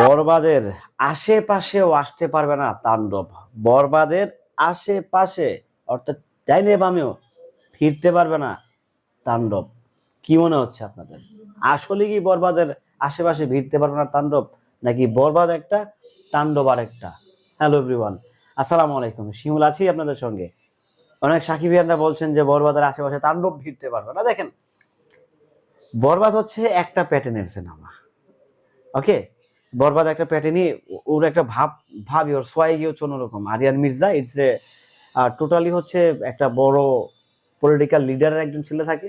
বরবাদের আশেপাশেও আসতে পারবে না তাণ্ডব। বরবাদের আশেপাশে, অর্থাৎ ডাইনে বামেও ফিরতে পারবে না তাণ্ডব। কি মনে হচ্ছে আপনাদের? আসলে কি বরবাদের আশেপাশে ভিড়তে পারবে না তাণ্ডব, নাকি বরবাদ একটা, তাণ্ডব আর একটা হ্যালো এভরিওয়ান আসসালামু আলাইকুম। শিমুল আছি আপনাদের সঙ্গে। অনেক সাকিবিয়ানরা বলছেন যে বরবাদের আশেপাশে তাণ্ডব ভিড়তে পারবে না। দেখেন, বরবাদ হচ্ছে একটা প্যাটার্নের সিনেমা ওকে বরবাদ একটা প্যাটার্নই ওর একটা ভাব ভাবই ওর সোয়াইগি হচ্ছে অন্যরকম। Aryan Mirza it's a totally হচ্ছে একটা বড় পলিটিক্যাল লিডারের একজন ছেলে থাকে।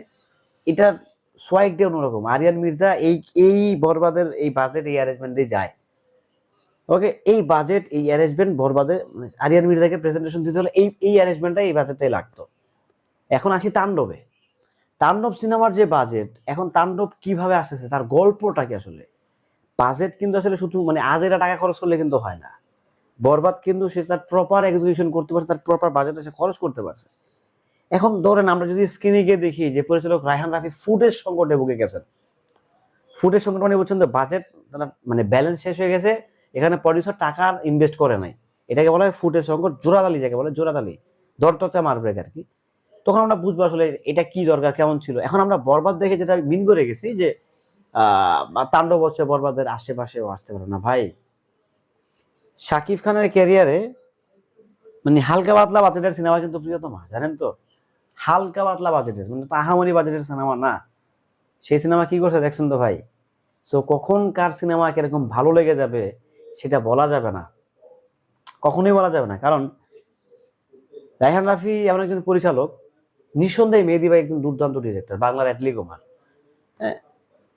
এটার সোয়াইগটা অন্যরকম। আরিয়ান মির্জা এই এই বরবাদের এই বাজেট এই অ্যারেঞ্জমেন্টে যায়। ওকে এই বাজেট এই অ্যারেঞ্জমেন্ট বরবাদে মানে আরিয়ান মির্জাকে প্রেজেন্টেশন দিতে হলে এই এই অ্যারেঞ্জমেন্টটা এই বাজেটটাই লাগতো। এখন আসি তাণ্ডবে। তাণ্ডব সিনেমার যে বাজেট এখন তাণ্ডব কীভাবে আসতেছে, তার গল্পটা কি আসলে? বাজেট কিন্তু আসলে শুধু মানে আজ এটা টাকা খরচ করলে কিন্তু হয় না। বরবাদ কিন্তু সে তার প্রপার এক্সিকিউশন করতে পারছে, তার প্রপার বাজেটে সে খরচ করতে পারছে। এখন ধরেন আমরা যদি স্ক্রিনে গিয়ে দেখি যে পরিচালক রায়হান রাফি ফুটের সংকটে ভুগে গেছেন। ফুটের সংকট মানে বলছেন তো বাজেট মানে ব্যালেন্স শেষ হয়ে গেছে, এখানে প্রডিউসার টাকা ইনভেস্ট করে নাই। এটাকে বলা হয় ফুটের সংকট জোড়াতালি যাকে বলে জোড়াতালি দরততে মারবে আর কি। তখন আমরা বুঝব আসলে এটা কি দরকার, কেমন ছিল। এখন আমরা বরবাদ দেখে যেটা মিন করে গেছি যে তাণ্ডব হচ্ছে বরবাদের আশেপাশেও আসতে পারে না, ভাই। শাকিব খানের ক্যারিয়ারে মানে হালকা পাতলা বাজেটের সিনেমা কিন্তু প্রিয়তমা, জানেন তো? হালকা পাতলা বাজেটের মানে তাহামরি বাজেটের সিনেমা না। সেই সিনেমা কি করছে দেখছেন তো, ভাই? সো কখন কার সিনেমা কীরকম ভালো লেগে যাবে সেটা বলা যাবে না। কখনোই বলা যাবে না, কারণ রায়হান রাফি এমন একজন পরিচালক, নিঃসন্দেহে মেহেদি ভাই একজন দুর্দান্ত ডিরেক্টর বাংলার অ্যাটলি কুমার হ্যাঁ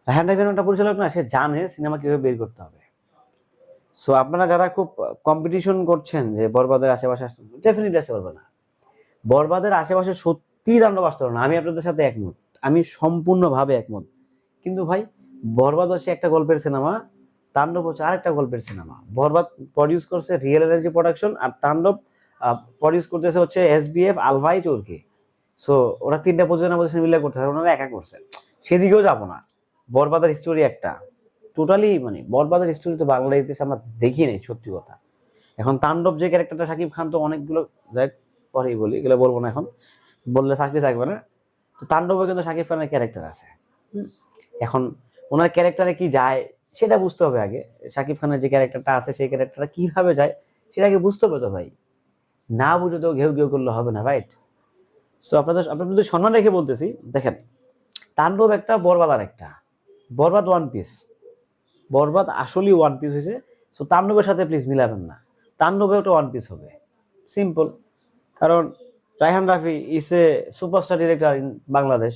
রায়হান রাফি পরিচালক না, সে জানে সিনেমা কীভাবে বের করতে হবে। সো আপনারা যারা খুব কম্পিটিশন করছেন যে বরবাদের আশেপাশে ডেফিনেটলি আসতে পারবে না। বরবাদের আশেপাশে সত্যি তাণ্ডব আসতে না, আমি আপনাদের সাথে একমত। আমি সম্পূর্ণভাবে একমত। কিন্তু ভাই, বরবাদ হচ্ছে একটা গল্পের সিনেমা, তাণ্ডব হচ্ছে আরেকটা গল্পের সিনেমা। বরবাদ প্রডিউস করছে রিয়েল এনার্জি প্রোডাকশন আর তাণ্ডব প্রডিউস করতেছে হচ্ছে এস বি এফ আলভাই চোরকে সো ওরা তিনটা প্রযোজনা প্রতিষ্ঠান মিলে করতে ওনারা একা করছে। সেদিকেও যাব না। বরবাদের স্টোরি একটা। টোটালি মানে বরবাদের স্টোরি তো বাংলা আমরা দেখি নাই সত্যি কথা। এখন তাণ্ডব যে ক্যারেক্টারটা শাকিব খান তো অনেকগুলো যাই পরেই বলি, এগুলো বলব না এখন। বললে চাকরি থাকবে না। তো তাণ্ডবে কিন্তু শাকিব খানের ক্যারেক্টার আছে। এখন ওনার ক্যারেক্টারে কি যায়, সেটা বুঝতে হবে আগে। শাকিব খানের যে ক্যারেক্টারটা আছে, সেই ক্যারেক্টারটা কীভাবে যায়, সেটা সেটাকে বুঝতে হবে তো ভাই। না বুঝে তো ঘেউ ঘেউ করলে হবে না রাইট সো আপনাদের আপনাদের সম্মান রেখে বলতেছি, দেখেন, তাণ্ডব একটা বরবাদার একটা। বরবাদ ওয়ান পিস বরবাদ আসলেই ওয়ান পিস হয়েছে। সো তাণ্ডবের সাথে প্লিজ মিলাবেন না। তাণ্ডবে ওটা ওয়ান পিস হবে। সিম্পল কারণ Raihan Rafi is a superstar director in Bangladesh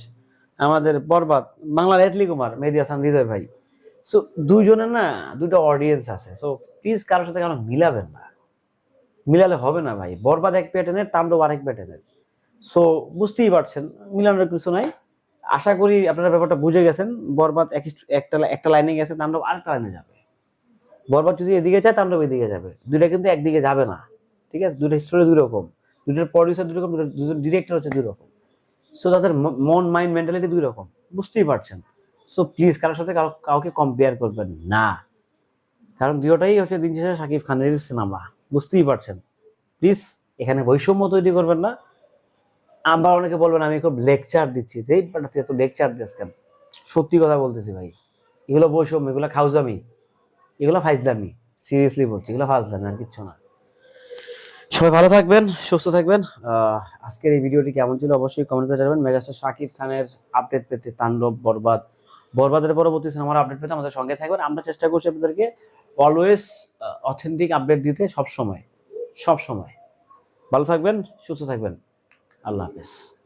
আমাদের বরবাদ, বাংলার এটলি কুমার মেহেদি হাসান হৃদয় ভাই। সো দুইজনের না দুটো অডিয়েন্স আছে। সো প্লিজ কারোর সাথে কেন মিলাবেন না। মিলালে হবে না ভাই। বরবাদ এক প্যাটার্নের তাণ্ডব আরেক প্যাটার্নের সো বুঝতেই পারছেন, মিলানোর কিছু নাই। আশা করি আপনারা ব্যাপারটা বুঝে গেছেন। বরবাদ এক একটা একটা লাইনে গেছে তাণ্ডব আরেকটা লাইনে যাবে। বরবাদ যদি এদিকে যায় তাণ্ডব এদিকে যাবে। দুইটা কিন্তু একদিকে যাবে না। ঠিক আছে? দুটো স্টোরি দুই রকম দুটোর প্রডিউসার দুই রকম দুজন ডিরেক্টর হচ্ছে দুই রকম সো তাদের মন মাইন্ড মেন্টালিটি দুই রকম বুঝতেই পারছেন। সো প্লিজ কারোর সাথে কারও কাউকে কম্পেয়ার করবেন না। কারণ দুটোটাই হচ্ছে দিন শেষে শাকিব খানের সিনেমা বুঝতেই পারছেন। প্লিজ এখানে বৈষম্য তৈরি করবেন না। আবার অনেকে বলবেন, আমি খুব লেকচার দিচ্ছি। যে তুই এত লেকচার দিস কেন? সত্যি কথা বলতেছি ভাই। এগুলো বৈষম্য, এগুলো খাউজামি এগুলো ফাইজলামি। সিরিয়াসলি বলছি, এগুলো ফাইজলামি আর কিচ্ছু না। সবাই ভালো থাকবেন, সুস্থ থাকবেন। আজকের এই ভিডিওটি কেমন ছিল অবশ্যই কমেন্ট করে জানাবেন। মেগাস্টার শাকিব খানের আপডেট পেতে তাণ্ডব, বরবাদ, বরবাদের পরবর্তী সিনেমার আপডেট পেতে আমাদের সঙ্গে থাকবেন। আমরা চেষ্টা করছি আপনাদেরকে অলওয়েজ অথেন্টিক আপডেট দিতে সব সময় সব সময় ভালো থাকবেন, সুস্থ থাকবেন। আল্লাহ হাফেজ।